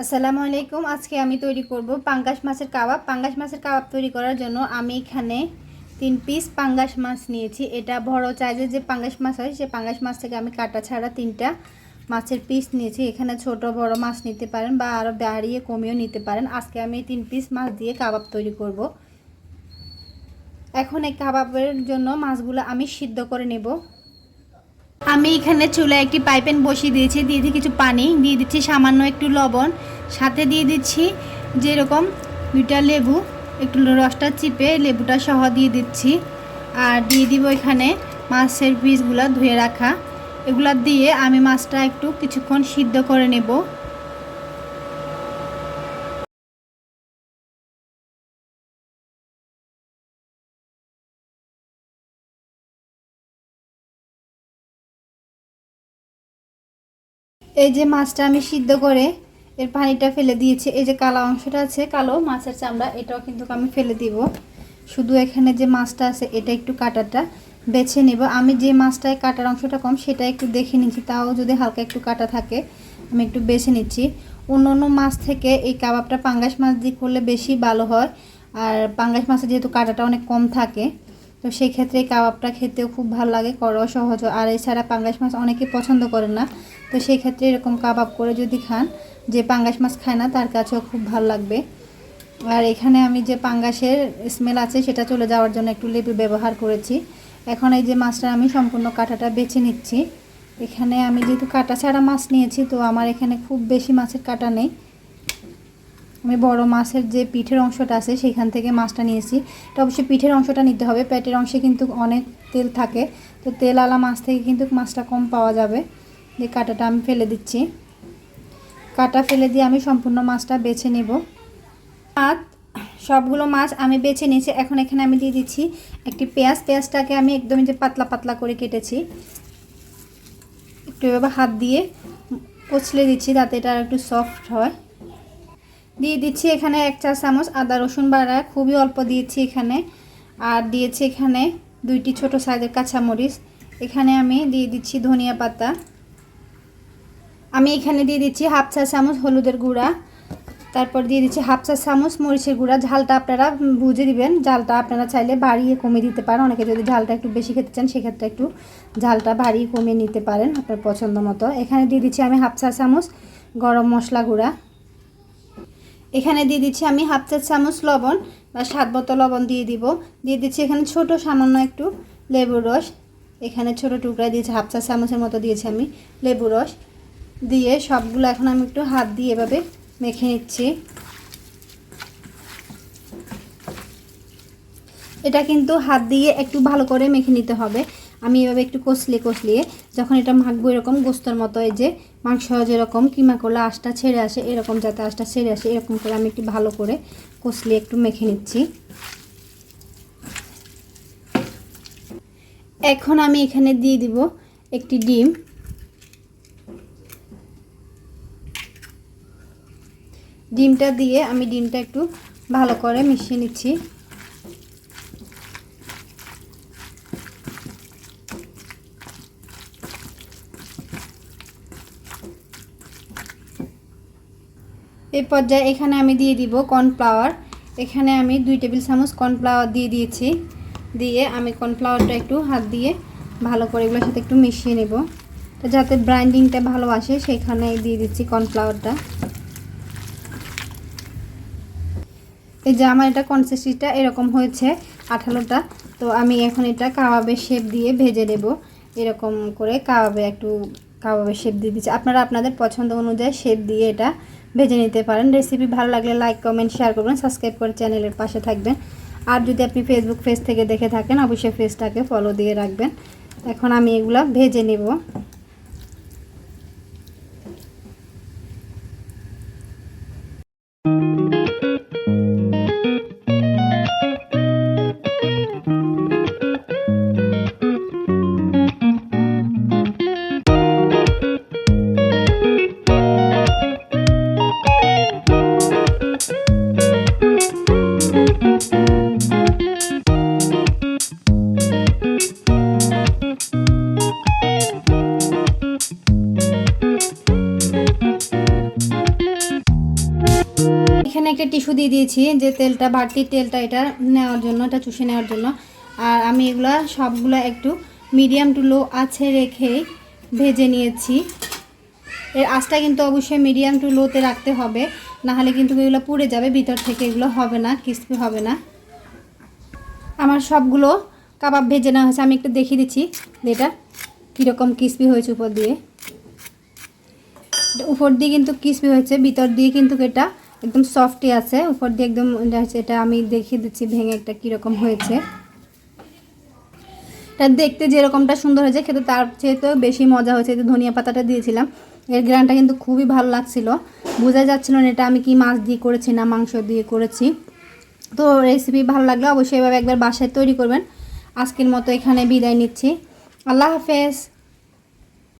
আসসালামু আলাইকুম। আজকে আমি তৈরি করব পাঙ্গাস মাছের কাবাব। পাঙ্গাস মাছের কাবাব তৈরি করার জন্য আমি এখানে তিন পিস পাঙ্গাস মাছ নিয়েছি। এটা বড় চাইজের যে পাঙ্গাস মাছ হয় সে পাঙ্গাস মাছ থেকে আমি কাটা ছাড়া তিনটা মাছের পিস নিয়েছি। এখানে ছোট, বড় মাছ নিতে পারেন বা আরও বাড়িয়ে কমিয়েও নিতে পারেন। আজকে আমি তিন পিস মাছ দিয়ে কাবাব তৈরি করব। এখন এই কাবাবের জন্য মাছগুলো আমি সিদ্ধ করে নেব। আমি এখানে চুলায় একটি পাইপেন বসিয়ে দিয়েছি। দিয়ে দিচ্ছি কিছু পানি, দিয়ে দিচ্ছি সামান্য একটু লবণ। সাথে দিয়ে দিচ্ছি যেরকম দুইটা লেবু, একটু রসটা চিপে লেবুটা সহ দিয়ে দিচ্ছি। আর দিয়ে দিব এখানে মাছের পিসগুলো ধুয়ে রাখা। এগুলা দিয়ে আমি মাছটা একটু কিছুক্ষণ সিদ্ধ করে নেব। এই যে মাছটা আমি সিদ্ধ করে এর পানিটা ফেলে দিয়েছি, এই যে কালো অংশটা আছে, কালো মাছের চামড়া, এটাও কিন্তু আমি ফেলে দিব। শুধু এখানে যে মাছটা আছে, এটা একটু কাটাটা বেছে নেব। আমি যে মাছটায় কাটার অংশটা কম, সেটা একটু দেখে নিচ্ছি। তাও যদি হালকা একটু কাটা থাকে, আমি একটু বেছে নিচ্ছি। অন্য অন্য মাছ থেকে এই কাবাবটা পাঙ্গাস মাছ দিয়ে করলে বেশি ভালো হয়। আর পাঙ্গাস মাছে যেহেতু কাটাটা অনেক কম থাকে তো সেই ক্ষেত্রে কাবাবটা খেতেও খুব ভালো লাগে, করাও সহজ আর এছাড়া পাঙ্গাস মাছ অনেকে পছন্দ করে না, তো সেই ক্ষেত্রে এরকম কাবাব করে যদি খান, যে পাঙ্গাস মাছ খায় না, তার কাছেও খুব ভালো লাগবে। আর এখানে আমি যে পাঙ্গাসের স্মেল আছে, সেটা চলে যাওয়ার জন্য একটু লেবু ব্যবহার করেছি। এখন এই যে মাছটা আমি সম্পূর্ণ কাঁটাটা বেছে নিচ্ছি। এখানে আমি যেহেতু কাটা ছাড়া মাছ নিয়েছি, তো আমার এখানে খুব বেশি মাছের কাটা নেই। আমি বড় মাছের যে পিঠের অংশটা আছে, সেখান থেকে মাছটা নিয়েছি। এটা অবশ্যই পিঠের অংশটা নিতে হবে, পেটের অংশে কিন্তু অনেক তেল থাকে। তো তেল আলা মাছ থেকে কিন্তু মাছটা কম পাওয়া যাবে। যে কাটাটা আমি ফেলে দিচ্ছি। কাটা ফেলে দিয়ে আমি সম্পূর্ণ মাছটা বেছে নেব। আর সবগুলো মাছ আমি বেছে নিয়েছি। এখন এখানে আমি দিয়ে দিচ্ছি একটি পেঁয়াজ। পেঁয়াজটাকে আমি একদমই যে পাতলা পাতলা করে কেটেছি। একটু এভাবে হাত দিয়ে কচলে দিচ্ছি, যাতে এটা একটু সফট হয়। দিয়ে দিচ্ছি এখানে এক চা চামচ আদা রসুন বাড়া, খুবই অল্প দিয়েছি এখানে। আর দিয়েছি এখানে দুইটি ছোট সাইজের কাঁচামরিচ। এখানে আমি দিয়ে দিচ্ছি ধনিয়া পাতা। আমি এখানে দিয়ে দিচ্ছি হাফ চা চামচ হলুদের গুঁড়া। তারপর দিয়ে দিচ্ছি হাফ চা চামচ মরিচের গুঁড়া। ঝালটা আপনারা বুঝে দিবেন। ঝালটা আপনারা চাইলে বাড়িয়ে কমিয়ে দিতে পারেন। অনেকে যদি ঝালটা একটু বেশি খেতে চান, সেক্ষেত্রে একটু ঝালটা বাড়িয়ে কমিয়ে নিতে পারেন আপনার পছন্দ মতো। এখানে দিয়ে দিচ্ছি আমি হাফ চা চামচ গরম মশলা গুঁড়া। এখানে দিয়ে দিচ্ছি আমি হাফ চা চামচ লবণ বা সাত বোতল লবণ দিয়ে দিব। দিয়ে দিচ্ছি এখানে ছোট সামান্য একটু লেবুর রস। এখানে ছোট টুকরা দিয়েছি, হাফ চা চামচের মতো দিয়েছি আমি লেবু রস। দিয়ে সবগুলো এখন আমি একটু হাত দিয়ে এভাবে মেখে নিচ্ছি। এটা কিন্তু হাত দিয়ে একটু ভালো করে মেখে নিতে হবে। আমি এভাবে একটু কষলিয়ে কষলিয়ে যখন এটা মাখবো এরকম গোস্তর মতো, এই যে মাংস যেরকম কিমা করলে আঁশটা ছেড়ে আসে, এরকম যাতে আঁশটা ছেড়ে আসে, এরকম করে আমি একটু ভালো করে কষলিয়ে একটু মেখে নিচ্ছি। এখন আমি এখানে দিয়ে দিব একটি ডিম। ডিমটা দিয়ে আমি ডিমটা একটু ভালো করে মিশিয়ে নিচ্ছি। এই পর্যায়ে এখানে আমি দিয়ে দিব কর্নফ্লাওয়ার। এখানে আমি দুই টেবিল চামচ কর্নফ্লাওয়ার দিয়ে দিয়েছি। দিয়ে আমি কর্নফ্লাওয়ারটা একটু হাত দিয়ে ভালো করে এগুলোর সাথে একটু মিশিয়ে নেব। তো যাতে ব্রাইন্ডিংটা ভালো আসে, সেখানে দিয়ে দিচ্ছি কর্নফ্লাওয়ারটা। এই যে আমার এটা কনসিস্টিটা এরকম হয়েছে আঠালোটা তো আমি এখন এটা কাবাবের শেপ দিয়ে ভেজে নেব। এরকম করে কাবাবে একটু কাবাবের শেপ দিয়ে দিচ্ছি। আপনারা আপনাদের পছন্দ অনুযায়ী শেপ দিয়ে এটা ভেজে নিতে পারেন। রেসিপি ভালো লাগলে লাইক কমেন্ট শেয়ার করবেন সাবস্ক্রাইব করে চ্যানেলের পাশে থাকবেন। আর যদি আপনি ফেসবুক পেজ থেকে দেখে থাকেন, অবশ্যই পেজটাকে ফলো দিয়ে রাখবেন। এখন আমি এগুলো ভেজে নেব। একটা টিস্যু দিয়ে দিয়েছি, যে তেলটা, বাড়তি তেলটা এটা নেওয়ার জন্য, এটা চুষে নেওয়ার জন্য। আর আমি এগুলা সবগুলো একটু মিডিয়াম টু লো আছে রেখে ভেজে নিয়েছি। এর আঁচটা কিন্তু অবশ্যই মিডিয়াম টু লোতে রাখতে হবে না হলে কিন্তু এগুলো পুড়ে যাবে, ভিতর থেকে এগুলো হবে না, ক্রিস্পি হবে না। আমার সবগুলো কাবাব ভেজে নেওয়া হয়েছে, আমি একটু দেখিয়ে দিচ্ছি এটা কীরকম ক্রিস্পি হয়েছে উপর দিয়ে। উপর দিয়ে কিন্তু ক্রিস্পি হয়েছে, ভিতর দিয়ে কিন্তু এটা একদম সফটই আছে। উপর দিয়ে একদম এটা আমি দেখিয়ে দিচ্ছি, ভেঙে একটা কীরকম হয়েছে। এটা দেখতে যেরকমটা সুন্দর হয়েছে, খেতে তার চেয়ে তো বেশি মজা হয়েছে। যে ধনিয়া পাতাটা দিয়েছিলাম, এর গ্রানটা কিন্তু খুবই ভালো লাগছিল। বোঝা যাচ্ছিল না এটা আমি কি মাছ দিয়ে করেছি না মাংস দিয়ে করেছি। তো রেসিপি ভালো লাগলে অবশ্যই এভাবে একবার বাসায় তৈরি করবেন। আজকের মতো এখানে বিদায় নিচ্ছি। আল্লাহ হাফেজ।